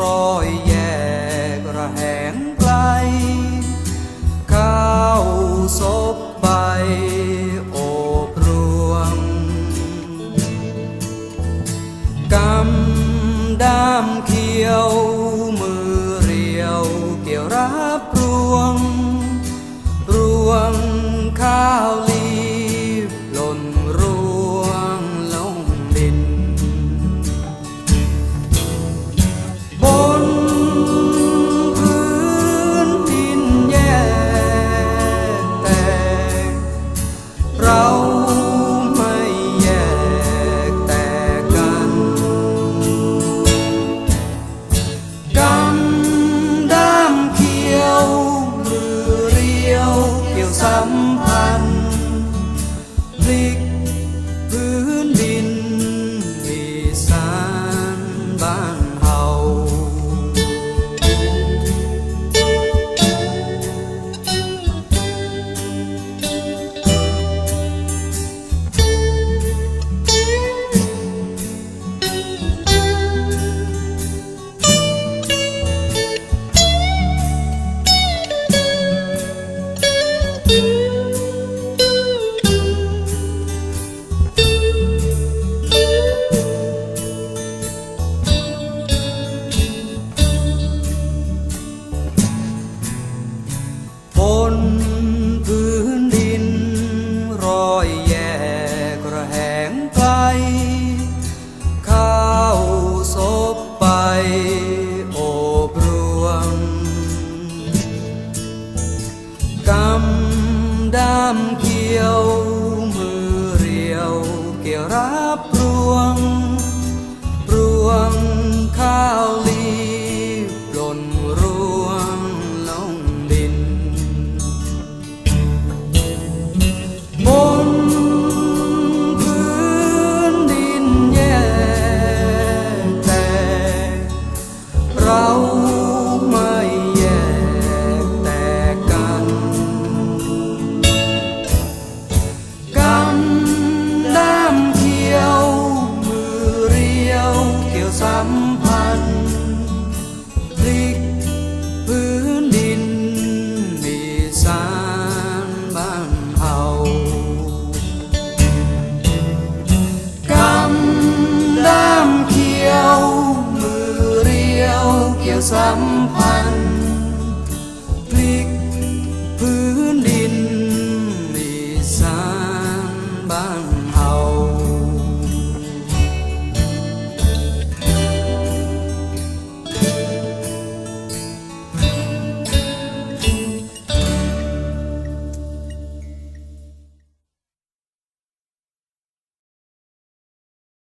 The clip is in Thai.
รอยแยกระแหงไกลก้าวศพใบโอบรวงกำดามเขียว I'm. สัมพันธ์พลิกพื้นดิน มีสารบ้านเฮากำด้ามเขียว มือเรียวเกี่ยวสัมพันธ์